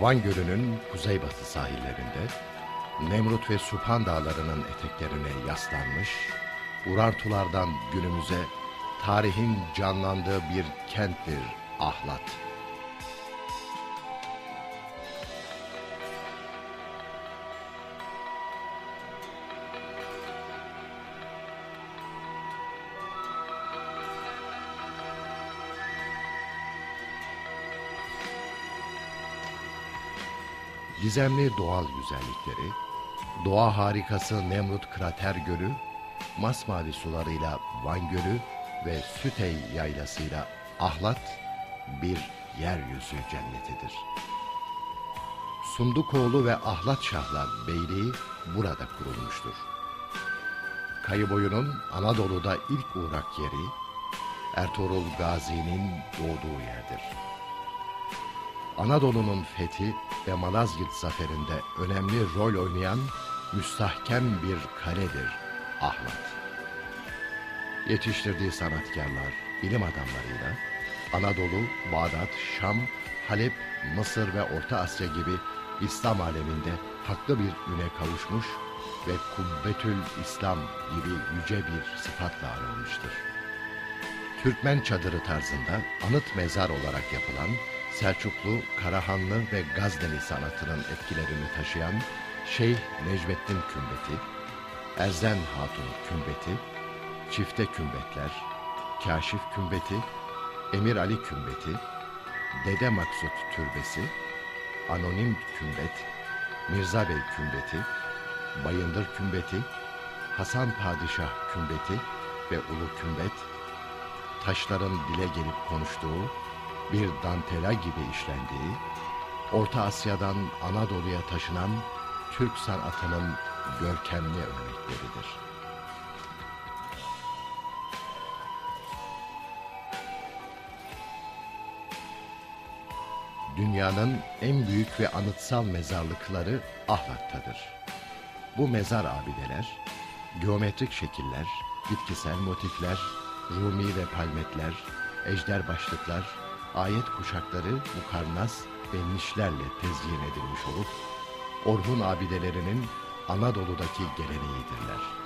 Van Gölü'nün kuzeybatı sahillerinde, Nemrut ve Supan dağlarının eteklerine yaslanmış, Urartulardan günümüze tarihin canlandığı bir kenttir Ahlat. Gizemli doğal güzellikleri, doğa harikası Nemrut Krater Gölü, masmavi sularıyla Van Gölü ve Sütey yaylasıyla Ahlat bir yeryüzü cennetidir. Sundukoğlu ve Ahlat Şahlar Beyliği burada kurulmuştur. Kayıboyunun Anadolu'da ilk uğrak yeri, Ertuğrul Gazi'nin doğduğu yerdir. Anadolu'nun fethi ve Malazgirt zaferinde önemli rol oynayan müstahkem bir kaledir Ahlat. Yetiştirdiği sanatkarlar, bilim adamlarıyla Anadolu, Bağdat, Şam, Halep, Mısır ve Orta Asya gibi İslam aleminde haklı bir üne kavuşmuş ve Kubbetül İslam gibi yüce bir sıfatla anılmıştır. Türkmen çadırı tarzında anıt mezar olarak yapılan Selçuklu, Karahanlı ve Gazneli sanatının etkilerini taşıyan Şeyh Necmettin Kümbeti, Erzen Hatun Kümbeti, Çifte Kümbetler, Kaşif Kümbeti, Emir Ali Kümbeti, Dede Maksut Türbesi, Anonim Kümbet, Mirza Bey Kümbeti, Bayındır Kümbeti, Hasan Padişah Kümbeti ve Ulu Kümbet, taşların dile gelip konuştuğu, bir dantela gibi işlendiği, Orta Asya'dan Anadolu'ya taşınan Türk sanatının görkemli örnekleridir. Dünyanın en büyük ve anıtsal mezarlıkları Ahlat'tadır. Bu mezar abideler, geometrik şekiller, bitkisel motifler, Rumi ve palmetler, ejder başlıklar, ayet kuşakları, mukarnas ve nişlerle tezyin edilmiş olup, Orhun abidelerinin Anadolu'daki geleneğidirler.